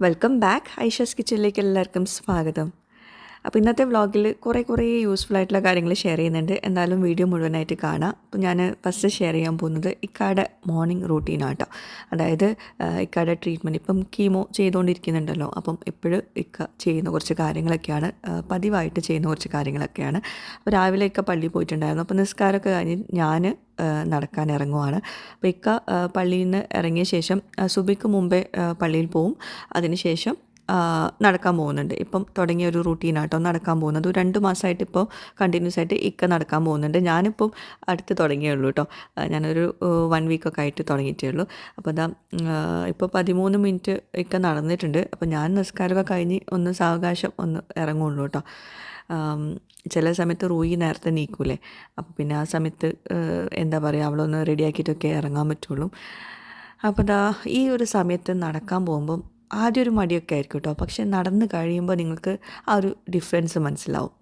Welcome back Aisha's കിച്ചണിലേക്ക് എല്ലാവർക്കും സ്വാഗതം. അപ്പോൾ ഇന്നത്തെ വ്ളോഗിൽ കുറേ കുറേ യൂസ്ഫുൾ ആയിട്ടുള്ള കാര്യങ്ങൾ ഷെയർ ചെയ്യുന്നുണ്ട്. എന്തായാലും വീഡിയോ മുഴുവനായിട്ട് കാണാം. അപ്പോൾ ഞാൻ ഫസ്റ്റ് ഷെയർ ചെയ്യാൻ പോകുന്നത് ഇക്കാടെ മോർണിംഗ് റൂട്ടീനാട്ടോ അതായത് ഇക്കാടെ ട്രീറ്റ്മെന്റ് ഇപ്പം കീമോ ചെയ്തുകൊണ്ടിരിക്കുന്നുണ്ടല്ലോ അപ്പം എപ്പോഴും ഇക്ക ചെയ്യുന്ന കുറച്ച് കാര്യങ്ങളൊക്കെയാണ്. പതിവായിട്ട് ചെയ്യുന്ന കുറച്ച് കാര്യങ്ങളൊക്കെയാണ്. അപ്പോൾ രാവിലെ ഇക്ക പള്ളിയിൽ പോയിട്ടുണ്ടായിരുന്നു. അപ്പോൾ നിസ്കാരമൊക്കെ കഴിഞ്ഞ് ഞാൻ നടക്കാൻ ഇറങ്ങുവാണ്. അപ്പോൾ ഇക്ക പള്ളിയിൽ നിന്ന് ഇറങ്ങിയ ശേഷം സുബിക്ക് മുമ്പേ പള്ളിയിൽ പോവും. അതിനുശേഷം നടക്കാൻ പോകുന്നുണ്ട്. ഇപ്പം തുടങ്ങിയ ഒരു റൂട്ടീനാട്ടോ നടക്കാൻ പോകുന്നത്. ഒരു രണ്ട് മാസമായിട്ട് ഇപ്പോൾ കണ്ടിന്യൂസ് ആയിട്ട് ഇക്ക നടക്കാൻ പോകുന്നുണ്ട്. ഞാനിപ്പം അടുത്ത് തുടങ്ങിയേ ഉള്ളൂ കേട്ടോ ഞാനൊരു വൺ വീക്കൊക്കെ ആയിട്ട് തുടങ്ങിയിട്ടേ ഉള്ളൂ. അപ്പോൾ അതാ ഇപ്പോൾ പതിമൂന്ന് മിനിറ്റ് ഇക്ക നടന്നിട്ടുണ്ട്. അപ്പോൾ ഞാൻ നിസ്കാരമൊക്കെ കഴിഞ്ഞ് ഒന്ന് സാവകാശം ഒന്ന് ഇറങ്ങുള്ളൂ കേട്ടോ ചില സമയത്ത് റൂയി നേരത്തെ നീക്കൂലേ. അപ്പോൾ പിന്നെ ആ സമയത്ത് എന്താ പറയുക അവളൊന്ന് റെഡിയാക്കിയിട്ടൊക്കെ ഇറങ്ങാൻ പറ്റുള്ളൂ. അപ്പോൾ ദാ ഈ ഒരു സമയത്ത് നടക്കാൻ പോകുമ്പം ആദ്യം ഒരു മടിയൊക്കെ ആയിരിക്കും കേട്ടോ പക്ഷെ നടന്ന് കഴിയുമ്പോൾ നിങ്ങൾക്ക് ആ ഒരു ഡിഫറൻസ് മനസ്സിലാവും.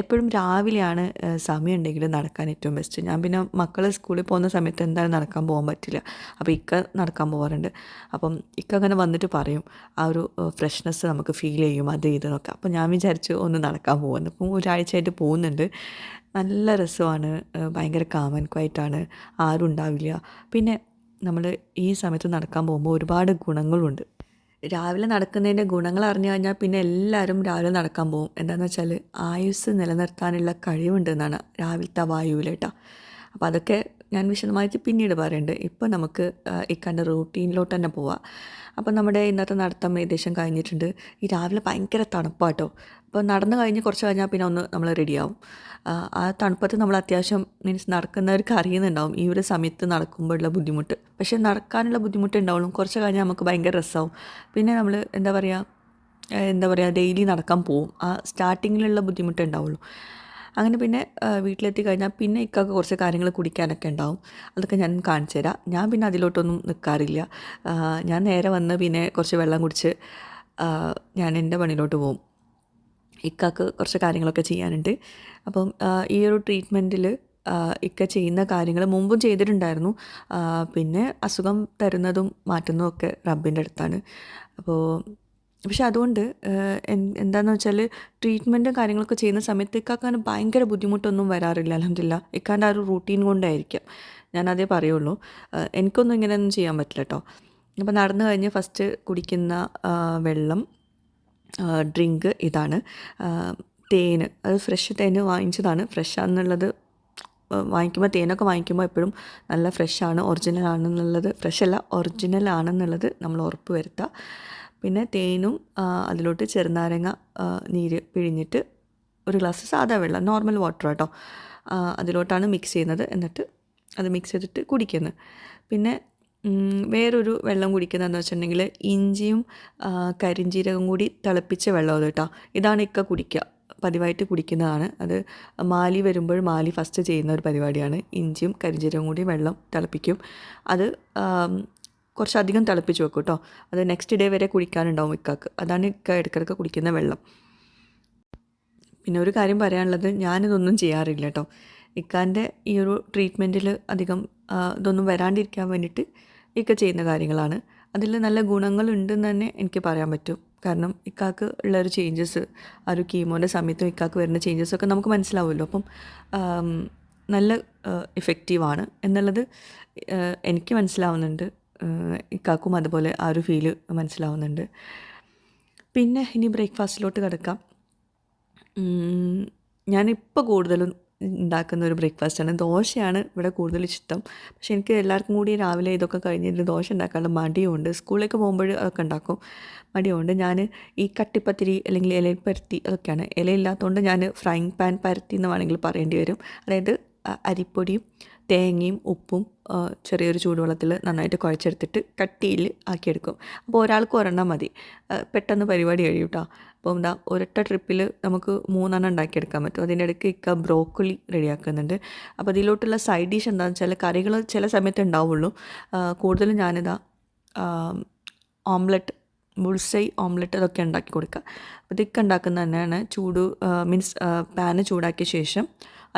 എപ്പോഴും രാവിലെയാണ് സമയം ഉണ്ടെങ്കിൽ നടക്കാൻ ഏറ്റവും ബെസ്റ്റ് ഞാൻ പിന്നെ മക്കൾ സ്കൂളിൽ പോകുന്ന സമയത്ത് എന്തായാലും നടക്കാൻ പോകാൻ പറ്റില്ല. അപ്പോൾ ഇക്ക നടക്കാൻ പോകാറുണ്ട് അപ്പം ഇക്ക അങ്ങനെ വന്നിട്ട് പറയും. ആ ഒരു ഫ്രഷ്നെസ് നമുക്ക് ഫീൽ ചെയ്യും അത് ഇതെന്നൊക്കെ അപ്പോൾ ഞാൻ വിചാരിച്ചു ഒന്ന് നടക്കാൻ പോകുന്നു അപ്പം ഒരാഴ്ചയായിട്ട് പോകുന്നുണ്ട്. നല്ല രസമാണ്. ഭയങ്കര കാമൻ ക്വൈറ്റാണ് ആരും ഉണ്ടാവില്ല. പിന്നെ നമ്മൾ ഈ സമയത്ത് നടക്കാൻ പോകുമ്പോൾ ഒരുപാട് ഗുണങ്ങളുണ്ട്. രാവിലെ നടക്കുന്നതിന്റെ ഗുണങ്ങൾ അറിഞ്ഞു കഴിഞ്ഞാൽ പിന്നെ എല്ലാവരും രാവിലെ നടക്കാൻ പോകും. എന്താണെന്ന് വെച്ചാൽ ആയുസ് നിലനിർത്താനുള്ള കഴിവുണ്ടെന്നാണ് രാവിലത്തെ വായുവിലേട്ടാ അപ്പോൾ അതൊക്കെ ഞാൻ വിശദമായിട്ട് പിന്നീട് പറയുന്നുണ്ട് ഇപ്പോൾ നമുക്ക് ഇക്കാന്റെ റൂട്ടീനിലോട്ട് തന്നെ പോവാം. അപ്പോൾ നമ്മുടെ ഇന്നത്തെ നടത്തം ഏകദേശം കഴിഞ്ഞിട്ടുണ്ട്. ഈ രാവിലെ ഭയങ്കര തണുപ്പാട്ടോ. അപ്പോൾ നടന്നു കഴിഞ്ഞ് കുറച്ച് കഴിഞ്ഞാൽ പിന്നെ ഒന്ന് നമ്മൾ റെഡിയാവും. ആ, ആ തണുപ്പത്ത് നമ്മൾ അത്യാവശ്യം മീൻസ് നടക്കുന്നവർക്ക് അറിയുന്നുണ്ടാവും ഈ ഒരു സമയത്ത് നടക്കുമ്പോഴുള്ള ബുദ്ധിമുട്ട്. പക്ഷേ നടക്കാനുള്ള ബുദ്ധിമുട്ട് ഉണ്ടാവുള്ളൂ. കുറച്ച് കഴിഞ്ഞാൽ നമുക്ക് ഭയങ്കര രസമാവും പിന്നെ നമ്മൾ എന്താ പറയുക എന്താ പറയുക ഡെയിലി നടക്കാൻ പോവും. ആ സ്റ്റാർട്ടിങ്ങിലുള്ള ബുദ്ധിമുട്ടേ ഉണ്ടാവുള്ളൂ. അങ്ങനെ പിന്നെ വീട്ടിലെത്തി കഴിഞ്ഞാൽ പിന്നെ ഇക്കൊക്കെ കുറച്ച് കാര്യങ്ങൾ കുടിക്കാനൊക്കെ ഉണ്ടാവും. അതൊക്കെ ഞാൻ കാണിച്ചു തരാം. ഞാൻ പിന്നെ അതിലോട്ടൊന്നും നിൽക്കാറില്ല ഞാൻ നേരെ വന്ന് പിന്നെ കുറച്ച് വെള്ളം കുടിച്ച് ഞാൻ എന്റെ പണിയിലോട്ട് പോകും ഇക്കാക്ക് കുറച്ച് കാര്യങ്ങളൊക്കെ ചെയ്യാനുണ്ട്. അപ്പം ഈ ഒരു ട്രീറ്റ്മെന്റിൽ ഇക്ക ചെയ്യുന്ന കാര്യങ്ങൾ മുമ്പും ചെയ്തിട്ടുണ്ടായിരുന്നു. പിന്നെ അസുഖം തരുന്നതും മാറ്റുന്നതും ഒക്കെ റബ്ബിന്റെ അടുത്താണ്. അപ്പോൾ പക്ഷെ അതുകൊണ്ട് എന്താണെന്ന് വെച്ചാൽ ട്രീറ്റ്മെന്റും കാര്യങ്ങളൊക്കെ ചെയ്യുന്ന സമയത്ത് ഇക്കാക്കാൻ ഭയങ്കര ബുദ്ധിമുട്ടൊന്നും വരാറില്ല അലഹമില്ല ഇക്കാന്റെ ആ ഒരു റൂട്ടീൻ കൊണ്ടായിരിക്കാം. ഞാനതേ പറയുള്ളൂ. എനിക്കൊന്നും ഇങ്ങനെയൊന്നും ചെയ്യാൻ പറ്റില്ല കേട്ടോ അപ്പോൾ നടന്നു കഴിഞ്ഞ് ഫസ്റ്റ് കുടിക്കുന്ന വെള്ളം ഡ്രിങ്ക് ഇതാണ്. തേൻ അത് ഫ്രഷ് തേന് വാങ്ങിച്ചതാണ്. ഫ്രഷാണെന്നുള്ളത് വാങ്ങിക്കുമ്പോൾ തേനൊക്കെ വാങ്ങിക്കുമ്പോൾ എപ്പോഴും നല്ല ഫ്രഷാണ് ഒറിജിനൽ ആണെന്നുള്ളത് ഫ്രഷ് അല്ല ഒറിജിനൽ ആണെന്നുള്ളത് നമ്മൾ ഉറപ്പ് വരുത്തുക പിന്നെ തേനും അതിലോട്ട് ചെറുനാരങ്ങ നീര് പിഴിഞ്ഞിട്ട് ഒരു ഗ്ലാസ് സാധാ വെള്ളം നോർമൽ വാട്ടർ കേട്ടോ അതിലോട്ടാണ് മിക്സ് ചെയ്യുന്നത്. എന്നിട്ട് അത് മിക്സ് ചെയ്തിട്ട് കുടിക്കുന്നത് പിന്നെ വേറൊരു വെള്ളം കുടിക്കുന്നതെന്ന് വെച്ചിട്ടുണ്ടെങ്കിൽ ഇഞ്ചിയും കരിഞ്ജീരകം കൂടി തിളപ്പിച്ച വെള്ളം അത് കേട്ടോ ഇതാണ് ഇക്ക കുടിക്കുക പതിവായിട്ട് കുടിക്കുന്നതാണ്. അത് മാലി വരുമ്പോൾ മാലി ഫസ്റ്റ് ചെയ്യുന്ന ഒരു പരിപാടിയാണ്. ഇഞ്ചിയും കരിഞ്ജീരകം കൂടി വെള്ളം തിളപ്പിക്കും. അത് കുറച്ചധികം തിളപ്പിച്ച് വെക്കും കേട്ടോ അത് നെക്സ്റ്റ് ഡേ വരെ കുടിക്കാനുണ്ടാവും ഇക്കാക്ക്. അതാണ് ഇക്ക ഇടയ്ക്കിടയ്ക്ക് കുടിക്കുന്ന വെള്ളം. പിന്നെ ഒരു കാര്യം പറയാനുള്ളത് ഞാനിതൊന്നും ചെയ്യാറില്ല കേട്ടോ ഇക്കാന്റെ ഈ ഒരു ട്രീറ്റ്മെന്റിൽ അധികം ഇതൊന്നും വരാണ്ടിരിക്കാൻ വേണ്ടിയിട്ട് ഇക്ക ചെയ്യുന്ന കാര്യങ്ങളാണ്. അതിൽ നല്ല ഗുണങ്ങളുണ്ടെന്ന് തന്നെ എനിക്ക് പറയാൻ പറ്റും. കാരണം ഇക്കാക്ക് ഉള്ള ഒരു ചേഞ്ചസ് ആ ഒരു കീമോന്റെ സമയത്തും ഇക്കാക്ക് വരുന്ന ചേഞ്ചസ് ഒക്കെ നമുക്ക് മനസ്സിലാവുമല്ലോ. അപ്പം നല്ല ഇഫക്റ്റീവാണ് എന്നുള്ളത് എനിക്ക് മനസ്സിലാവുന്നുണ്ട്. ഇക്കാക്കും അതുപോലെ ആ ഒരു ഫീൽ മനസ്സിലാവുന്നുണ്ട്. പിന്നെ ഇനി ബ്രേക്ക്ഫാസ്റ്റിലോട്ട് കിടക്കാം. ഞാനിപ്പോൾ കൂടുതലും ഉണ്ടാക്കുന്ന ഒരു ബ്രേക്ക്ഫാസ്റ്റാണ്. ദോശയാണ് ഇവിടെ കൂടുതൽ ഇഷ്ടം. പക്ഷേ എനിക്ക് എല്ലാവർക്കും കൂടി രാവിലെ ഇതൊക്കെ കഴിഞ്ഞിട്ട് ദോശ ഉണ്ടാക്കാനുള്ള മടിയുണ്ട്. സ്കൂളിലേക്ക് പോകുമ്പോൾ അതൊക്കെ ഉണ്ടാക്കും. മടിയുണ്ട്. ഞാൻ ഈ കട്ടിപ്പത്തിരി അല്ലെങ്കിൽ ഇലയിൽ പരത്തി അതൊക്കെയാണ്. ഇലയില്ലാത്തതുകൊണ്ട് ഞാൻ ഫ്രൈങ് പാൻ പരത്തി എന്ന് വേണമെങ്കിൽ പറയേണ്ടി വരും. അതായത് അരിപ്പൊടിയും തേങ്ങയും ഉപ്പും ചെറിയൊരു ചൂടുവെള്ളത്തിൽ നന്നായിട്ട് കുഴച്ചെടുത്തിട്ട് കട്ടിയിൽ ആക്കിയെടുക്കും. അപ്പോൾ ഒരാൾക്ക് ഒരെണ്ണം മതി. പെട്ടെന്ന് പരിപാടി കഴിയും കേട്ടോ അപ്പോൾ എന്താ ഒരൊറ്റ ട്രിപ്പിൽ നമുക്ക് മൂന്നെണ്ണം ഉണ്ടാക്കിയെടുക്കാൻ പറ്റും. അതിന്റെ ഇടയ്ക്ക് ഇക്ക ബ്രോക്കോളി റെഡിയാക്കുന്നുണ്ട്. അപ്പോൾ ഇതിലോട്ടുള്ള സൈഡ് ഡിഷ് എന്താണെന്ന് വെച്ചാൽ കറികൾ ചില സമയത്ത് ഉണ്ടാവുള്ളൂ. കൂടുതലും ഞാനിതാ ഓംലെറ്റ് ബുൾസൈ ഓംലെറ്റ് അതൊക്കെ ഉണ്ടാക്കി കൊടുക്കുക. അപ്പോൾ ഇതൊക്കെ ഉണ്ടാക്കുന്നത് തന്നെയാണ് ചൂട് മീൻസ് പാന് ചൂടാക്കിയ ശേഷം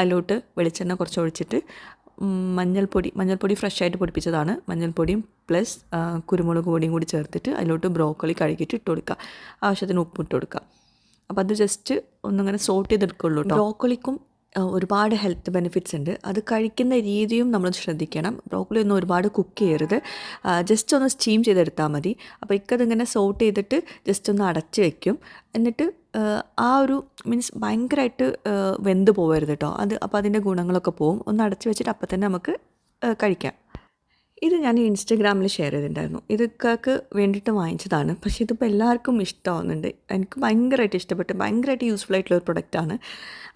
അതിലോട്ട് വെളിച്ചെണ്ണ കുറച്ച് ഒഴിച്ചിട്ട് മഞ്ഞൾപ്പൊടി മഞ്ഞൾപ്പൊടി ഫ്രഷ് ആയിട്ട് പൊടിപ്പിച്ചതാണ്. മഞ്ഞൾപ്പൊടിയും പ്ലസ് കുരുമുളക് പൊടിയും കൂടി ചേർത്തിട്ട് അതിലോട്ട് ബ്രോക്കോളി കഴുകിയിട്ട് ഇട്ട് കൊടുക്കുക. ആവശ്യത്തിന് ഉപ്പ് ഇട്ട് കൊടുക്കുക. അപ്പോൾ അത് ജസ്റ്റ് ഒന്നങ്ങനെ സോട്ട് ചെയ്തെടുക്കുള്ളൂ ബ്രോക്കോളിക്കും ഒരുപാട് ഹെൽത്ത് ബെനിഫിറ്റ്സ് ഉണ്ട്. അത് കഴിക്കുന്ന രീതിയും നമ്മൾ ശ്രദ്ധിക്കണം. ബ്രോക്കോളി ഒന്നും ഒരുപാട് കുക്ക് ചെയ്യരുത്. ജസ്റ്റ് ഒന്ന് സ്റ്റീം ചെയ്തെടുത്താൽ മതി. അപ്പോൾ ഇക്കതിങ്ങനെ സോട്ട് ചെയ്തിട്ട് ജസ്റ്റ് ഒന്ന് അടച്ച് വയ്ക്കും എന്നിട്ട് ആ, ഒരു മീൻസ് ഭയങ്കരമായിട്ട് വെന്ത് പോകരുത് കേട്ടോ അത് അപ്പോൾ അതിന്റെ ഗുണങ്ങളൊക്കെ പോവും. ഒന്ന് അടച്ച് വെച്ചിട്ട് അപ്പം തന്നെ നമുക്ക് കഴിക്കാം. ഇത് ഞാൻ ഇൻസ്റ്റഗ്രാമിൽ ഷെയർ ചെയ്തിട്ടുണ്ടായിരുന്നു. ഇതൊക്കെ വേണ്ടിയിട്ട് വാങ്ങിച്ചതാണ്. പക്ഷേ ഇതിപ്പോൾ എല്ലാവർക്കും ഇഷ്ടമാവുന്നുണ്ട്. എനിക്ക് ഭയങ്കരമായിട്ട് ഇഷ്ടപ്പെട്ട്. ഭയങ്കരമായിട്ട് യൂസ്ഫുൾ ആയിട്ടുള്ള ഒരു പ്രൊഡക്റ്റാണ്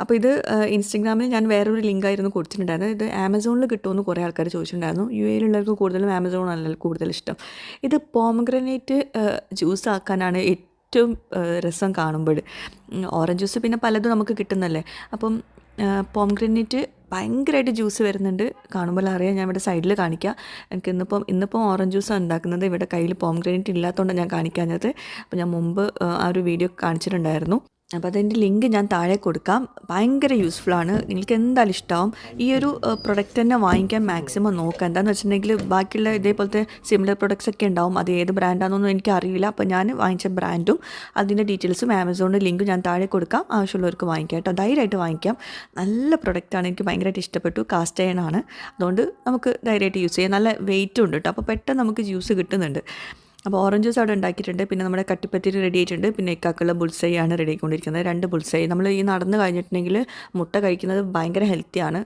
അപ്പോൾ ഇത് ഇൻസ്റ്റഗ്രാമിൽ ഞാൻ വേറൊരു ലിങ്കായിരുന്നു കൊടുത്തിട്ടുണ്ടായിരുന്നത്. ഇത് ആമസോണിൽ കിട്ടുമെന്ന് കുറേ ആൾക്കാർ ചോദിച്ചിട്ടുണ്ടായിരുന്നു. യു എയിലുള്ളവർക്ക് കൂടുതലും ആമസോൺ അല്ല കൂടുതൽ ഇഷ്ടം. ഇത് പോമഗ്രനേറ്റ് ജ്യൂസ് ആക്കാനാണ് ഏറ്റവും രസം കാണുമ്പോൾ ഓറഞ്ച് ജ്യൂസ് പിന്നെ പലതും നമുക്ക് കിട്ടുന്നല്ലേ? അപ്പം പോംഗ്രനേറ്റ് ഭയങ്കരമായിട്ട് ജ്യൂസ് വരുന്നുണ്ട്. കാണുമ്പോൾ അറിയാം. ഞാൻ ഇവിടെ സൈഡിൽ കാണിക്കാം. എനിക്ക് ഇന്നിപ്പം ഇന്നിപ്പം ഓറഞ്ച് ജ്യൂസാണ് ഉണ്ടാക്കുന്നത്. ഇവിടെ കയ്യിൽ പോം പോംഗ്രനേറ്റ് ഇല്ലാത്തതുകൊണ്ട് ഞാൻ കാണിക്കാഞ്ഞത്. അപ്പോൾ ഞാൻ മുമ്പ് ആ ഒരു വീഡിയോ കാണിച്ചിട്ടുണ്ടായിരുന്നു. അപ്പോൾ അതിന്റെ ലിങ്ക് ഞാൻ താഴെ കൊടുക്കാം. ഭയങ്കര യൂസ്ഫുള്ളാണ് നിങ്ങൾക്ക് എന്തായാലും ഇഷ്ടമാവും ഈ ഒരു പ്രൊഡക്റ്റ് തന്നെ വാങ്ങിക്കാൻ മാക്സിമം നോക്കുക. എന്താണെന്ന് വെച്ചിട്ടുണ്ടെങ്കിൽ ബാക്കിയുള്ള ഇതേപോലത്തെ സിമിലർ പ്രൊഡക്ട്സ് ഒക്കെ ഉണ്ടാവും. അത് ഏത് ബ്രാൻഡാണെന്നൊന്നും എനിക്ക് അറിയില്ല അപ്പോൾ ഞാൻ വാങ്ങിച്ച ബ്രാൻഡും അതിന്റെ ഡീറ്റെയിൽസും ആമസോണിന്റെ ലിങ്ക് ഞാൻ താഴെ കൊടുക്കാം. ആവശ്യമുള്ളവർക്ക് വാങ്ങിക്കാം കേട്ടോ. ധൈര്യമായിട്ട് വാങ്ങിക്കാം. നല്ല പ്രൊഡക്റ്റാണ് എനിക്ക് ഭയങ്കരമായിട്ട് ഇഷ്ടപ്പെട്ടു. കാസ്റ്റ് അയണാണ് അതുകൊണ്ട് നമുക്ക് ധൈര്യമായിട്ട് യൂസ് ചെയ്യാം. നല്ല വെയിറ്റും ഉണ്ട് കേട്ടോ. അപ്പോൾ പെട്ടെന്ന് നമുക്ക് ജ്യൂസ് കിട്ടുന്നുണ്ട്. അപ്പോൾ ഓറഞ്ച് ജ്യൂസ് അവിടെ ഉണ്ടാക്കിയിട്ടുണ്ട്. പിന്നെ നമ്മുടെ കട്ടിപ്പത്തിരി റെഡി ആയിട്ടുണ്ട്. പിന്നെ ഇക്കാക്കുള്ള ബുൾസൈ ആണ് റെഡി ആയിക്കൊണ്ടിരിക്കുന്നത്. രണ്ട് ബുൾസൈ നമ്മൾ ഈ നടന്ന് കഴിഞ്ഞിട്ടുണ്ടെങ്കിൽ മുട്ട കഴിക്കുന്നത് ഭയങ്കര ഹെൽത്തിയാണ്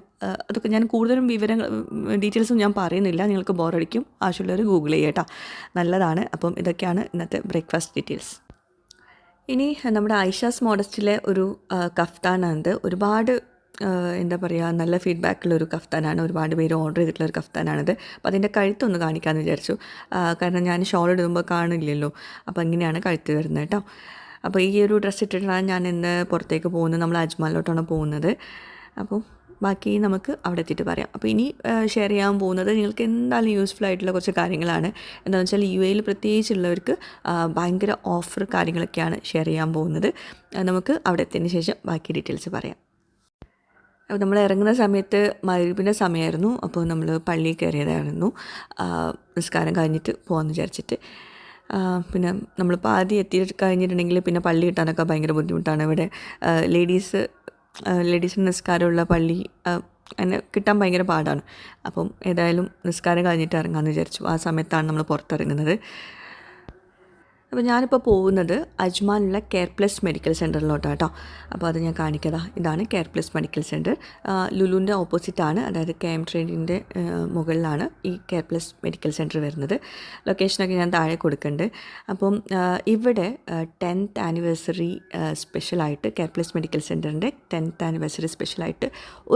അതൊക്കെ ഞാൻ കൂടുതലും വിവരങ്ങൾ ഡീറ്റെയിൽസും ഞാൻ പറയുന്നില്ല. നിങ്ങൾക്ക് ബോറടിക്കും ആവശ്യമുള്ളവർ ഗൂഗിൾ ചെയ്യട്ടോ നല്ലതാണ്. അപ്പം ഇതൊക്കെയാണ് ഇന്നത്തെ ബ്രേക്ക്ഫാസ്റ്റ് ഡീറ്റെയിൽസ് ഇനി നമ്മുടെ ഐഷാസ് മോഡസ്റ്റിലെ ഒരു കഫ്താനാണ് ഒരുപാട് എന്താ പറയുക നല്ല ഫീഡ്ബാക്കുള്ളൊരു കഫ്താനാണ്. ഒരുപാട് പേര് ഓർഡർ ചെയ്തിട്ടുള്ള ഒരു കഫ്താനാണിത്. അപ്പോൾ അതിന്റെ കഴുത്തൊന്ന് കാണിക്കാമെന്ന് വിചാരിച്ചു. കാരണം ഞാൻ ഷോൾ ഇടുമ്പോൾ കാണില്ലല്ലോ. അപ്പോൾ ഇങ്ങനെയാണ് കഴുത്ത് വരുന്നത് കേട്ടോ അപ്പോൾ ഈ ഒരു ഡ്രസ്സ് ഇട്ടിട്ടാണ് ഞാൻ ഇന്ന് പുറത്തേക്ക് പോകുന്നത്. നമ്മൾ അജ്മാലിലോട്ടാണ് പോകുന്നത്. അപ്പോൾ ബാക്കി നമുക്ക് അവിടെ എത്തിയിട്ട് പറയാം. അപ്പോൾ ഇനി ഷെയർ ചെയ്യാൻ പോകുന്നത് നിങ്ങൾക്ക് എന്തായാലും യൂസ്ഫുൾ ആയിട്ടുള്ള കുറച്ച് കാര്യങ്ങളാണ്. എന്താണെന്ന് വെച്ചാൽ യു എയിൽ പ്രത്യേകിച്ചുള്ളവർക്ക് ഭയങ്കര ഓഫർ കാര്യങ്ങളൊക്കെയാണ് ഷെയർ ചെയ്യാൻ പോകുന്നത്. നമുക്ക് അവിടെ എത്തിയതിന് ശേഷം ബാക്കി ഡീറ്റെയിൽസ് പറയാം. അപ്പോൾ നമ്മൾ ഇറങ്ങുന്ന സമയത്ത് മരുവിന്റെ സമയമായിരുന്നു അപ്പോൾ നമ്മൾ പള്ളിയിൽ കയറിയതായിരുന്നു. നിസ്കാരം കഴിഞ്ഞിട്ട് പോകാമെന്ന് വിചാരിച്ചിട്ട്. പിന്നെ നമ്മൾ ആദ്യം എത്തി കഴിഞ്ഞിട്ടുണ്ടെങ്കിൽ പിന്നെ പള്ളി കിട്ടാനൊക്കെ ഭയങ്കര ബുദ്ധിമുട്ടാണ്. ഇവിടെ ലേഡീസ് ലേഡീസിന് നിസ്കാരമുള്ള പള്ളി അങ്ങനെ കിട്ടാൻ ഭയങ്കര പാടാണ്. അപ്പം ഏതായാലും നിസ്കാരം കഴിഞ്ഞിട്ട് ഇറങ്ങാമെന്ന് വിചാരിച്ചു. ആ സമയത്താണ് നമ്മൾ പുറത്തിറങ്ങുന്നത്. അപ്പോൾ ഞാനിപ്പോൾ പോകുന്നത് അജ്മാനുള്ള കെയർ പ്ലസ് മെഡിക്കൽ സെന്ററിലോട്ടാണ് കേട്ടോ. അപ്പോൾ അത് ഞാൻ കാണിക്കതാ. ഇതാണ് കെയർ പ്ലസ് മെഡിക്കൽ സെന്റർ. ലുലുവിന്റെ ഓപ്പോസിറ്റാണ് അതായത് കെ എം ട്രെയിനിന്റെ മുകളിലാണ് ഈ കെയർ പ്ലസ് മെഡിക്കൽ സെന്റർ വരുന്നത്. ലൊക്കേഷനൊക്കെ ഞാൻ താഴെ കൊടുക്കുന്നുണ്ട്. അപ്പം ഇവിടെ ടെൻത്ത് ആനിവേഴ്സറി സ്പെഷ്യലായിട്ട് കെയർ പ്ലസ് മെഡിക്കൽ സെന്ററിന്റെ ടെൻത്ത് ആനിവേഴ്സറി സ്പെഷ്യലായിട്ട്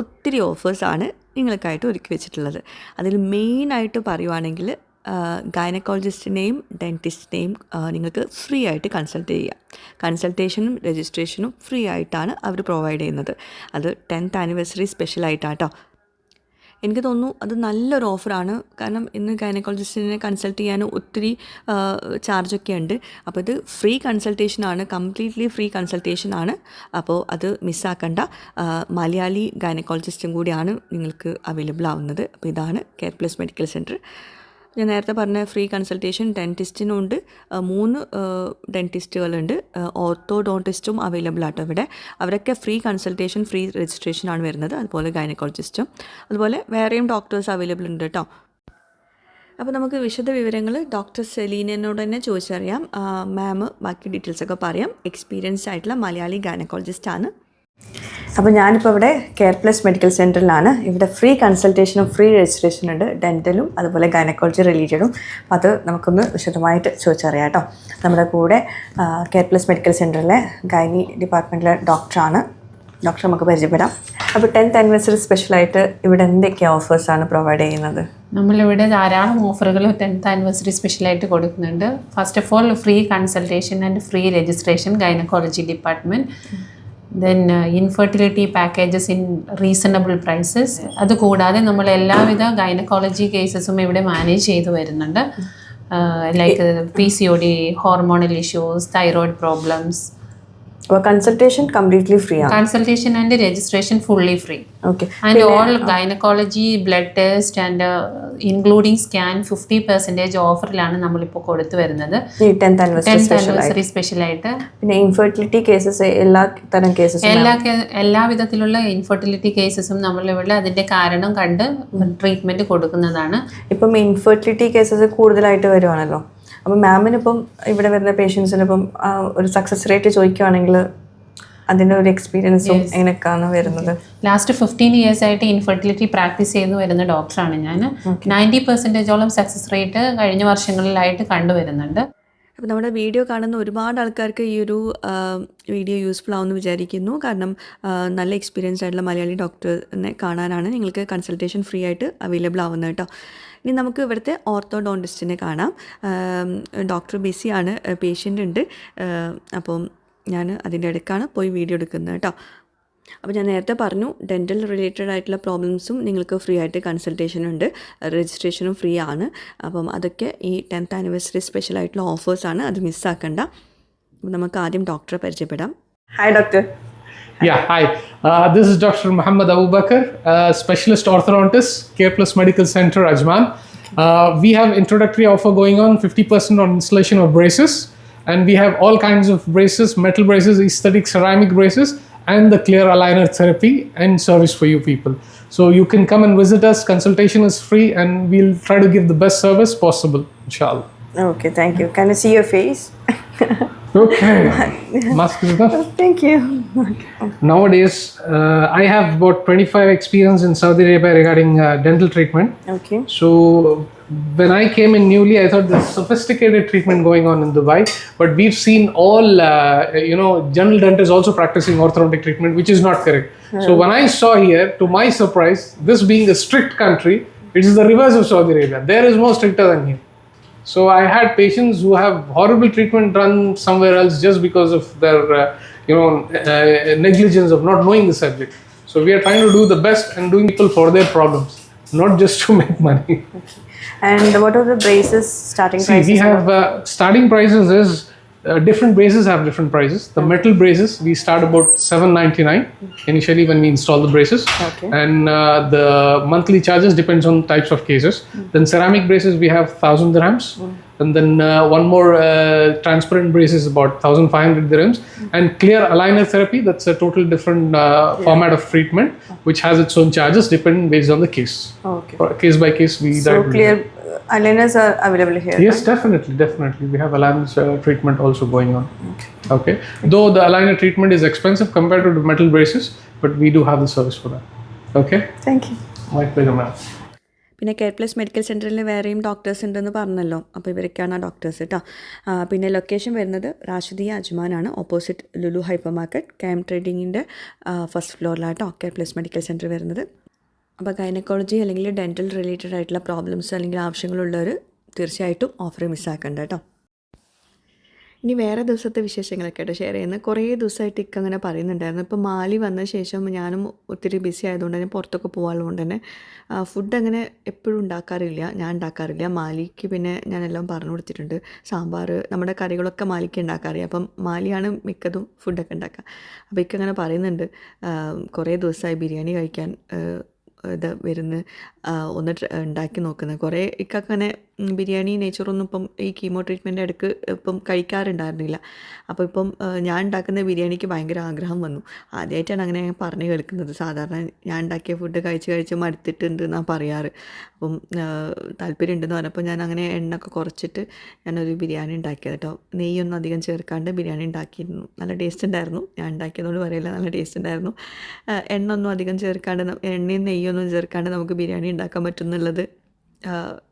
ഒത്തിരി ഓഫേഴ്സാണ് നിങ്ങൾക്കായിട്ട് ഒരുക്കി വെച്ചിട്ടുള്ളത്. അതിൽ മെയിനായിട്ട് പറയുവാണെങ്കിൽ ഗൈനക്കോളജിസ്റ്റിനെയും ഡെന്റിസ്റ്റിനെയും നിങ്ങൾക്ക് ഫ്രീ ആയിട്ട് കൺസൾട്ട് ചെയ്യാം. കൺസൾട്ടേഷനും രജിസ്ട്രേഷനും ഫ്രീ ആയിട്ടാണ് അവർ പ്രൊവൈഡ് ചെയ്യുന്നത്. അത് ടെൻത്ത് ആനിവേഴ്സറി സ്പെഷ്യലായിട്ടാണ് കേട്ടോ എനിക്ക് തോന്നുന്നു അത് നല്ലൊരു ഓഫറാണ്. കാരണം ഇന്ന് ഗൈനക്കോളജിസ്റ്റിനെ കൺസൾട്ട് ചെയ്യാൻ ഒത്തിരി ചാർജൊക്കെ ഉണ്ട്. അപ്പോൾ ഇത് ഫ്രീ കൺസൾട്ടേഷനാണ് കംപ്ലീറ്റ്ലി ഫ്രീ കൺസൾട്ടേഷനാണ്. അപ്പോൾ അത് മിസ്സാക്കണ്ട. മലയാളി ഗൈനക്കോളജിസ്റ്റും കൂടിയാണ് നിങ്ങൾക്ക് അവൈലബിൾ ആവുന്നത്. അപ്പോൾ ഇതാണ് കെയർ പ്ലസ് മെഡിക്കൽ സെന്റർ. ഞാൻ നേരത്തെ പറഞ്ഞ ഫ്രീ കൺസൾട്ടേഷൻ ഡെന്റിസ്റ്റിനുണ്ട് മൂന്ന് ഡെന്റിസ്റ്റുകളുണ്ട് ഓർത്തോഡോണ്ടിസ്റ്റും അവൈലബിൾ ആട്ടോ ഇവിടെ. അവരൊക്കെ ഫ്രീ കൺസൾട്ടേഷൻ ഫ്രീ രജിസ്ട്രേഷനാണ് വരുന്നത്. അതുപോലെ ഗൈനക്കോളജിസ്റ്റും അതുപോലെ വേറെയും ഡോക്ടേഴ്സ് അവൈലബിൾ ഉണ്ട് കേട്ടോ അപ്പോൾ നമുക്ക് വിശദ വിവരങ്ങൾ ഡോക്ടർ സെലീനോട് തന്നെ ചോദിച്ചറിയാം. മാം ബാക്കി ഡീറ്റെയിൽസ് ഒക്കെ പറയാം. എക്സ്പീരിയൻസ്ഡ് ആയിട്ടുള്ള മലയാളി ഗൈനക്കോളജിസ്റ്റ് ആണ്. അപ്പോൾ ഞാനിപ്പോൾ ഇവിടെ കെയർ പ്ലസ് മെഡിക്കൽ സെന്ററിലാണ് ഇവിടെ ഫ്രീ കൺസൾട്ടേഷനും ഫ്രീ രജിസ്ട്രേഷനും ഉണ്ട്. ഡെന്റലും അതുപോലെ ഗൈനക്കോളജി റിലേറ്റഡും അപ്പോൾ അത് നമുക്കൊന്ന് വിശദമായിട്ട് ചോദിച്ചറിയാം കേട്ടോ. നമ്മുടെ കൂടെ കെയർ പ്ലസ് മെഡിക്കൽ സെന്ററിലെ ഗൈനി ഡിപ്പാർട്ട്മെന്റിലെ ഡോക്ടറാണ്. ഡോക്ടർ നമുക്ക് പരിചയപ്പെടാം. അപ്പോൾ ടെൻത്ത് ആനിവേഴ്സറി സ്പെഷ്യലായിട്ട് ഇവിടെ എന്തൊക്കെ ഓഫേഴ്സാണ് പ്രൊവൈഡ് ചെയ്യുന്നത്? നമ്മളിവിടെ ധാരാളം ഓഫറുകൾ ടെൻത്ത് ആനിവേഴ്സറി സ്പെഷ്യലായിട്ട് കൊടുക്കുന്നുണ്ട്. First of all free consultation and free registration gynaecology department then infertility packages in reasonable prices അതുകൂടാതെ നമ്മൾ എല്ലാവിധ ഗൈനക്കോളജി കേസസും ഇവിടെ മാനേജ് ചെയ്തു വരുന്നുണ്ട്. Like P C O D hormonal issues thyroid problems അപ്പോൾ കൺസൾട്ടേഷൻ കംപ്ലീറ്റ്ലി ഫ്രീ ആണ് consultation and registration fully free okay and all gynaecology blood test and including scan fifty percentage ഓഫറിലാണ് നമ്മളിപ്പോൾ കൊടുത്തു വരുന്നത്. ടെൻത്ത് ആനിവേഴ്സറി സ്പെഷ്യലായിട്ട് പിന്നെ infertility cases എല്ലാ തരം cases എല്ലാ എല്ലാ വിധത്തിലുള്ള ഇൻഫെർട്ടിലിറ്റി കേസസും നമ്മളിവിടെ അതിന്റെ കാരണം കണ്ട് ട്രീറ്റ്മെന്റ് കൊടുക്കുന്നതാണ്. ഇപ്പം ഇൻഫെർട്ടിലിറ്റി കേസസ് കൂടുതലായിട്ട് വരുവാണല്ലോ? അപ്പം മാമിനിപ്പം ഇവിടെ വരുന്ന പേഷ്യൻസിനിപ്പം ഒരു സക്സസ് റേറ്റ് ചോദിക്കുവാണെങ്കിൽ അതിന്റെ ഒരു എക്സ്പീരിയൻസും എങ്ങനെയൊക്കെയാണ് വരുന്നത്. ലാസ്റ്റ് ഫിഫ്റ്റീൻ ഇയേഴ്സ് ആയിട്ട് ഇൻഫെർട്ടിലിറ്റി പ്രാക്ടീസ് ചെയ്ത് വരുന്ന ഡോക്ടറാണ് ഞാൻ. നയന്റി പെർസെന്റേജോളം സക്സസ് റേറ്റ് കഴിഞ്ഞ വർഷങ്ങളിലായിട്ട് കണ്ടുവരുന്നുണ്ട് അപ്പോൾ നമ്മുടെ വീഡിയോ കാണുന്ന ഒരുപാട് ആൾക്കാർക്ക് ഈ ഒരു വീഡിയോ യൂസ്ഫുൾ ആവുമെന്ന് വിചാരിക്കുന്നു. കാരണം നല്ല എക്സ്പീരിയൻസ് ആയിട്ടുള്ള മലയാളി ഡോക്ടറിനെ കാണാനാണ് നിങ്ങൾക്ക് കൺസൾട്ടേഷൻ ഫ്രീ ആയിട്ട് അവൈലബിൾ ആവുന്നത് കേട്ടോ. ഇനി നമുക്ക് ഇവിടുത്തെ ഓർത്തോഡോണ്ടിസ്റ്റിനെ കാണാം. ഡോക്ടർ ബിസി ആണ് പേഷ്യന്റ് ഉണ്ട്. അപ്പോൾ അപ്പം ഞാൻ അതിന്റെ ഇടയ്ക്കാണ് പോയി വീഡിയോ എടുക്കുന്നത് കേട്ടോ. അപ്പോൾ ഞാൻ നേരത്തെ പറഞ്ഞു ഡെന്റൽ റിലേറ്റഡ് ആയിട്ടുള്ള പ്രോബ്ലംസും നിങ്ങൾക്ക് ഫ്രീ ആയിട്ട് കൺസൾട്ടേഷൻ ഉണ്ട്. രജിസ്ട്രേഷനും ഫ്രീ ആണ്. അപ്പം അതൊക്കെ ഈ ടെൻത്ത് ആനിവേഴ്സറി സ്പെഷ്യൽ ആയിട്ടുള്ള ഓഫേഴ്സാണ് അത് മിസ്സാക്കണ്ട നമുക്ക് ആദ്യം ഡോക്ടറെ പരിചയപ്പെടാം. Hi doctor Yeah, hi. Uh, this is Dr. Muhammad Abu Bakr, uh, specialist orthodontist, Care Plus Medical Center, Ajman. Uh, we have introductory offer going on 50% on installation of braces, and we have all kinds of braces metal braces, aesthetic ceramic braces, and the clear aligner therapy and service for you people. So you can come and visit us, consultation is free, and we'll try to give the best service possible, inshallah. Okay, thank you. Can I see your face? Okay. Thank you. Okay. Nowadays, uh, I have about 25 experience in Saudi Arabia regarding uh, dental treatment. Okay. So when I came in newly, I thought there's sophisticated treatment going on in Dubai, but we've seen all, uh, you know, general dentists also practicing orthodontic treatment, which is not correct. So when I saw here, to my surprise, this being a strict country, it is the reverse of Saudi Arabia. There is more stricter than here. So I had patients who have horrible treatment done somewhere else just because of their, uh, you know, uh, negligence of not knowing the subject. So we are trying to do the best and doing people for their problems, not just to make money. Okay. And what are the prices starting See, prices? We have uh, starting prices is uh, different braces have different prices. The okay. metal braces we start about 7.99 initially when we install the braces, okay. and uh, the monthly charges depends on types of cases. Mm. Then ceramic braces we have thousand dirhams, mm. and then uh, one more uh, transparent brace is about 1,500 dirhams, mm. and clear aligner therapy that's a total different uh, yeah. format of treatment which has its own charges depending based on the case. Okay. Case by case we. So clear into are available here? Yes, right? Definitely, definitely. We have aligner uh, treatment also going on. Okay. okay. Though the aligner treatment is expensive compared to the metal braces, but we do have the service for that. Okay. Thank you. My pleasure, ma'am. പിന്നെ care plus medical സെന്ററിൽ വേറെയും doctors ഉണ്ടെന്ന് പറഞ്ഞല്ലോ അപ്പോൾ ഇവരൊക്കെയാണ് ആ doctors കേട്ടോ പിന്നെ ലൊക്കേഷൻ വരുന്നത് റാഷിദിയ അജ്മാനാണ് opposite Lulu hypermarket Cam ട്രേഡിങ്ങിന്റെ ഫസ്റ്റ് ഫ്ലോറിലാട്ടോ കെയർ പ്ലസ് മെഡിക്കൽ സെന്റർ വരുന്നത് അപ്പോൾ ഗൈനക്കോളജി അല്ലെങ്കിൽ ഡെന്റൽ റിലേറ്റഡ് ആയിട്ടുള്ള പ്രോബ്ലംസ് അല്ലെങ്കിൽ ആവശ്യങ്ങളുള്ളവർ തീർച്ചയായിട്ടും ഓഫർ മിസ്സാക്കണ്ട കേട്ടോ. ഇനി വേറെ ദിവസത്തെ വിശേഷങ്ങളൊക്കെ ആയിട്ട് ഷെയർ ചെയ്യുന്നത് കുറേ ദിവസമായിട്ട് ഇക്ക അങ്ങനെ പറയുന്നുണ്ടായിരുന്നു. ഇപ്പോൾ മാലി വന്ന ശേഷം ഞാനും ഒത്തിരി ബിസി ആയതുകൊണ്ട് തന്നെ പുറത്തൊക്കെ പോകാനുള്ളത് തന്നെ ഫുഡ് അങ്ങനെ എപ്പോഴും ഉണ്ടാക്കാറില്ല. ഞാൻ ഉണ്ടാക്കാറില്ല. മാലിക്ക് പിന്നെ ഞാനെല്ലാം പറഞ്ഞു കൊടുത്തിട്ടുണ്ട്. സാമ്പാർ നമ്മുടെ കറികളൊക്കെ മാലിക്ക് ഉണ്ടാക്കാറില്ല അപ്പം മാലിയാണ് മിക്കതും ഫുഡൊക്കെ ഉണ്ടാക്കുക. അപ്പോൾ ഇക്കങ്ങനെ പറയുന്നുണ്ട്. കുറേ ദിവസമായി ബിരിയാണി കഴിക്കാൻ ഇത് വരുന്ന ഒന്ന് ഉണ്ടാക്കി നോക്കുന്നത്. കുറേ ഇക്കങ്ങനെ ബിരിയാണി നെയ്ച്ചോറൊന്നും ഇപ്പം ഈ കീമോ ട്രീറ്റ്മെന്റ് ഇടയ്ക്ക് ഇപ്പം കഴിക്കാറുണ്ടായിരുന്നില്ല. അപ്പോൾ ഇപ്പം ഞാൻ ഉണ്ടാക്കുന്ന ബിരിയാണിക്ക് ഭയങ്കര ആഗ്രഹം വന്നു. ആദ്യമായിട്ടാണ് അങ്ങനെ ഞാൻ പറഞ്ഞു കേൾക്കുന്നത്. സാധാരണ ഞാൻ ഉണ്ടാക്കിയ ഫുഡ് കഴിച്ച് കഴിച്ച് മടുത്തിട്ടുണ്ട് എന്നാണ് പറയാറ്. അപ്പം താല്പര്യമുണ്ടെന്ന് പറഞ്ഞപ്പോൾ ഞാൻ അങ്ങനെ എണ്ണ ഒക്കെ കുറച്ചിട്ട് ഞാനൊരു ബിരിയാണി ഉണ്ടാക്കിയത് കേട്ടോ. നെയ്യൊന്നും അധികം ചേർക്കാണ്ട് ബിരിയാണി ഉണ്ടാക്കിയിരുന്നു. നല്ല ടേസ്റ്റ് ഉണ്ടായിരുന്നു. ഞാൻ ഉണ്ടാക്കിയതുകൊണ്ട് പറയില്ല നല്ല ടേസ്റ്റ് ഉണ്ടായിരുന്നു. എണ്ണ ഒന്നും അധികം ചേർക്കാണ്ട് എണ്ണയും നെയ്യൊന്നും ചേർക്കാണ്ട് നമുക്ക് ബിരിയാണി ഉണ്ടാക്കാൻ പറ്റും എന്നുള്ളത് ആ,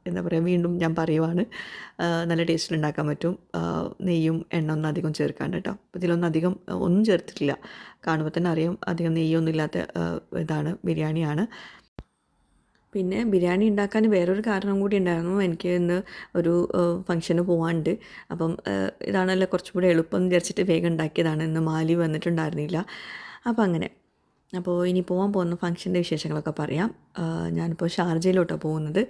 എന്താ പറയുക വീണ്ടും ഞാൻ പറയുവാണ്. നല്ല ടേസ്റ്റിൽ ഉണ്ടാക്കാൻ പറ്റും. നെയ്യും എണ്ണ ഒന്നും അധികം ചേർക്കാണ്ട് കേട്ടോ. ഇതിലൊന്നും അധികം ഒന്നും ചേർത്തിട്ടില്ല. കാണുമ്പോൾ തന്നെ അറിയാം അധികം നെയ്യൊന്നും ഇല്ലാത്ത ഇതാണ് ബിരിയാണിയാണ്. പിന്നെ ബിരിയാണി ഉണ്ടാക്കാൻ വേറൊരു കാരണം കൂടി ഉണ്ടായിരുന്നു. എനിക്ക് ഇന്ന് ഒരു ഫംഗ്ഷന് പോകാണ്ട് അപ്പം ഇതാണല്ലോ കുറച്ചും കൂടി എളുപ്പം വിചാരിച്ചിട്ട് വേഗം ഉണ്ടാക്കിയതാണ്. ഇന്ന് മാലി വന്നിട്ടുണ്ടായിരുന്നില്ല. അപ്പം അങ്ങനെ. അപ്പോൾ ഇനി പോകാൻ പോകുന്ന ഫംഗ്ഷന്റെ വിശേഷങ്ങളൊക്കെ പറയാം. ഞാനിപ്പോൾ ഷാർജയിലോട്ടാണ് പോകുന്നത്.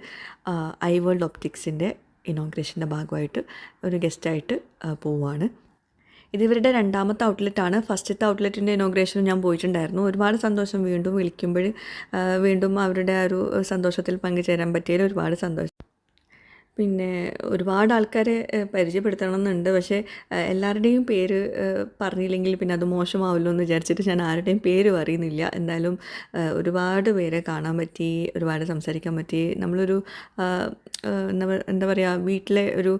ഐ വേൾഡ് ഒപ്റ്റിക്സിന്റെ ഇനോഗ്രേഷന്റെ ഭാഗമായിട്ട് ഒരു ഗസ്റ്റായിട്ട് പോവുകയാണ് ഇത് ഇവരുടെ രണ്ടാമത്തെ ഔട്ട്ലെറ്റാണ്. ഫസ്റ്റത്തെ ഔട്ട്ലെറ്റിന്റെ ഇനോഗ്രേഷൻ ഞാൻ പോയിട്ടുണ്ടായിരുന്നു. ഒരുപാട് സന്തോഷം വീണ്ടും വിളിക്കുമ്പോൾ വീണ്ടും അവരുടെ ആ ഒരു സന്തോഷത്തിൽ പങ്കുചേരാൻ പറ്റിയതിൽ ഒരുപാട് സന്തോഷം. പിന്നെ ഒരുപാട് ആൾക്കാരെ പരിചയപ്പെടുത്തണം എന്നുണ്ട് പക്ഷേ എല്ലാവരുടെയും പേര് പറഞ്ഞില്ലെങ്കിൽ പിന്നെ അത് മോശമാവല്ലോ എന്ന് വിചാരിച്ചിട്ട് ഞാൻ ആരുടെയും പേര് അറിയുന്നില്ല. എന്തായാലും ഒരുപാട് പേരെ കാണാൻ പറ്റി ഒരുപാട് സംസാരിക്കാൻ പറ്റി. നമ്മളൊരു എന്താ എന്താ പറയുക വീട്ടിലെ ഒരു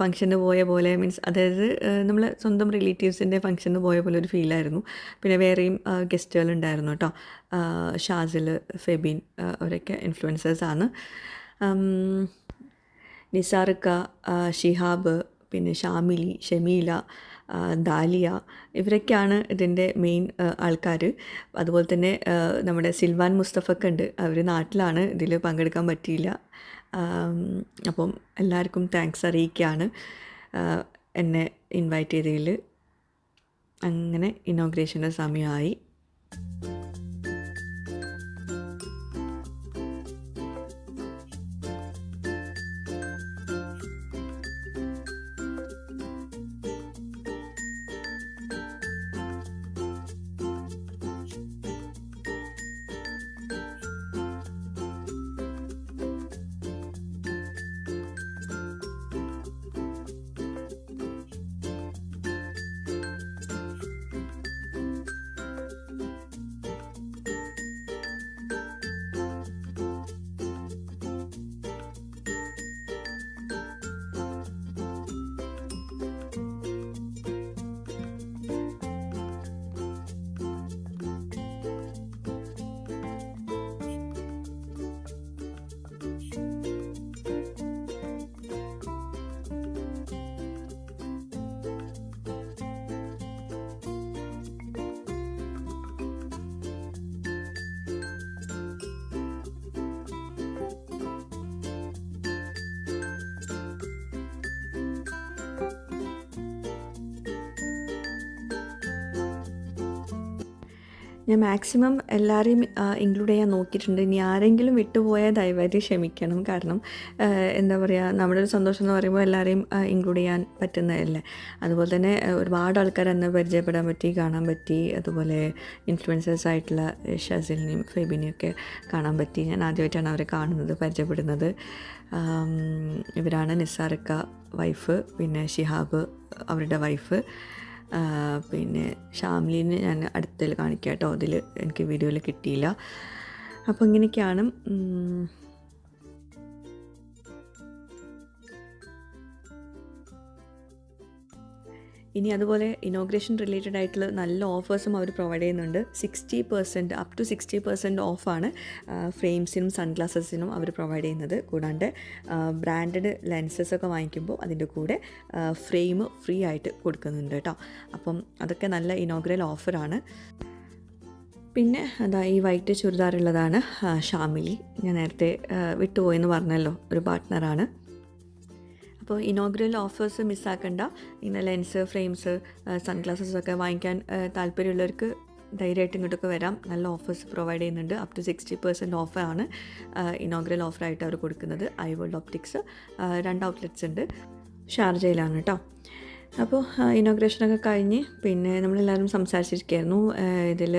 ഫംഗ്ഷന് പോയ പോലെ മീൻസ് അതായത് നമ്മൾ സ്വന്തം റിലേറ്റീവ്സിന്റെ ഫംഗ്ഷന് പോയ പോലെ ഒരു ഫീലായിരുന്നു. പിന്നെ വേറെയും ഗസ്റ്റുകൾ ഉണ്ടായിരുന്നു കേട്ടോ. ഷാസിൽ ഫെബിൻ അവരൊക്കെ ഇൻഫ്ലുവൻസേഴ്സാണ്. നിസാർക്ക ഷിഹാബ് പിന്നെ ഷാമിലി ഷമീല ദാലിയ ഇവരൊക്കെയാണ് ഇതിന്റെ മെയിൻ ആൾക്കാർ അതുപോലെ തന്നെ നമ്മുടെ സിൽവാൻ മുസ്തഫക്ക് ഉണ്ട്. അവർ നാട്ടിലാണ് ഇതിൽ പങ്കെടുക്കാൻ പറ്റിയില്ല. അപ്പം എല്ലാവർക്കും താങ്ക്സ് അറിയിക്കുകയാണ്. എന്നെ ഇൻവൈറ്റ് ചെയ്തതിൽ അങ്ങനെ ഇനോഗ്രേഷന്റെ സമയമായി. ഞാൻ മാക്സിമം എല്ലാവരെയും ഇൻക്ലൂഡ് ചെയ്യാൻ നോക്കിയിട്ടുണ്ട്. ഇനി ആരെങ്കിലും വിട്ടുപോയാൽ ദയവായി ക്ഷമിക്കണം. കാരണം എന്താ പറയുക നമ്മുടെ ഒരു സന്തോഷം എന്ന് പറയുമ്പോൾ എല്ലാവരെയും ഇൻക്ലൂഡ് ചെയ്യാൻ പറ്റുന്നതല്ലേ. അതുപോലെ തന്നെ ഒരുപാട് ആൾക്കാർ എന്നെ പരിചയപ്പെടാൻ പറ്റി കാണാൻ പറ്റി. അതുപോലെ ഇൻഫ്ലുവൻസേഴ്സ് ആയിട്ടുള്ള ഷസിലിനെയും ഫെബിനെയും ഒക്കെ കാണാൻ പറ്റി. ഞാൻ ആദ്യമായിട്ടാണ് അവരെ കാണുന്നത് പരിചയപ്പെടുന്നത്. ഇവരാണ് നിസാറക്ക വൈഫ് പിന്നെ ഷിഹാബ് അവരുടെ വൈഫ്. പിന്നെ ഷാംലിനെ ഞാൻ അടുത്തിൽ കാണിക്കാം കേട്ടോ അതിൽ എനിക്ക് വീഡിയോയിൽ കിട്ടിയില്ല. അപ്പോൾ ഇങ്ങനെയൊക്കെയാണ്. ഇനി അതുപോലെ ഇനോഗ്രേഷൻ റിലേറ്റഡ് ആയിട്ടുള്ള നല്ല ഓഫേഴ്സും അവർ പ്രൊവൈഡ് ചെയ്യുന്നുണ്ട്. Sixty percent up to sixty percent ഓഫാണ് ഫ്രെയിംസിനും സൺഗ്ലാസസിനും അവർ പ്രൊവൈഡ് ചെയ്യുന്നത്. കൂടാണ്ട് ബ്രാൻഡഡ് ലെൻസസ് ഒക്കെ വാങ്ങിക്കുമ്പോൾ അതിന്റെ കൂടെ ഫ്രെയിം ഫ്രീ ആയിട്ട് കൊടുക്കുന്നുണ്ട് കേട്ടോ. അപ്പം അതൊക്കെ നല്ല ഇനോഗ്രൽ ഓഫറാണ് പിന്നെ അതാ ഈ വൈറ്റ് ചുരിദാറുള്ളതാണ് ഷാമിലി. ഞാൻ നേരത്തെ വിട്ടുപോയെന്ന് പറഞ്ഞല്ലോ ഒരു പാർട്ട്ണറാണ് അപ്പോൾ ഇനോഗ്രൽ ഓഫേഴ്സ് മിസ്സാക്കണ്ട ഇങ്ങനെ ലെൻസ് ഫ്രെയിംസ് സൺഗ്ലാസസ് ഒക്കെ വാങ്ങിക്കാൻ താല്പര്യമുള്ളവർക്ക് ധൈര്യമായിട്ട് ഇങ്ങോട്ടൊക്കെ വരാം. നല്ല ഓഫേഴ്സ് പ്രൊവൈഡ് ചെയ്യുന്നുണ്ട്. അപ് ടു സിക്സ്റ്റി പെർസെന്റ് ഓഫാണ് ഇനോഗ്രൽ ഓഫറായിട്ട് അവർ കൊടുക്കുന്നത്. ഐ വേൾഡ് ഓപ്റ്റിക്സ് രണ്ട് ഔട്ട്ലെറ്റ്സ് ഉണ്ട്. ഷാർജയിലാണ് കേട്ടോ. അപ്പോൾ ഇനോഗ്രേഷനൊക്കെ കഴിഞ്ഞ് പിന്നെ നമ്മളെല്ലാവരും സംസാരിച്ചിരിക്കുകയായിരുന്നു. ഇതിൽ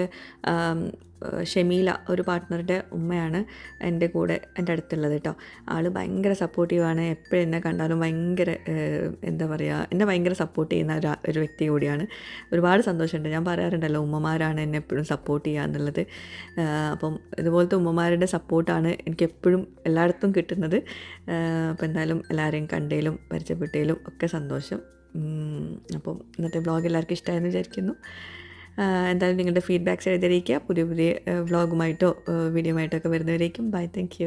ഷമീല ഒരു പാർട്ട്ണറുടെ ഉമ്മയാണ് എന്റെ കൂടെ എന്റെ അടുത്തുള്ളത് കേട്ടോ ആൾ ഭയങ്കര സപ്പോർട്ടീവാണ് എപ്പോഴും എന്നെ കണ്ടാലും ഭയങ്കര എന്താ പറയുക എന്നെ ഭയങ്കര സപ്പോർട്ട് ചെയ്യുന്ന ഒരു ഒരു വ്യക്തി കൂടിയാണ്. ഒരുപാട് സന്തോഷമുണ്ട്. ഞാൻ പറയാറുണ്ടല്ലോ ഉമ്മമാരാണ് എന്നെ എപ്പോഴും സപ്പോർട്ട് ചെയ്യുക എന്നുള്ളത്. അപ്പം ഇതുപോലത്തെ ഉമ്മമാരുടെ സപ്പോർട്ടാണ് എനിക്ക് എപ്പോഴും എല്ലായിടത്തും കിട്ടുന്നത്. അപ്പോൾ എന്തായാലും എല്ലാവരെയും കണ്ടേലും പരിചയപ്പെട്ടേലും ഒക്കെ സന്തോഷം. അപ്പം ഇന്നത്തെ വ്ളോഗ് എല്ലാവർക്കും ഇഷ്ടമായെന്ന് വിചാരിക്കുന്നു. എന്തായാലും നിങ്ങളുടെ ഫീഡ്ബാക്ക്സ് എഴുതിയിരിക്കുക. പുതിയ പുതിയ വ്ളോഗുമായിട്ടോ വീഡിയോ ആയിട്ടോ ഒക്കെ വരുന്നവരേക്കും. Bye thank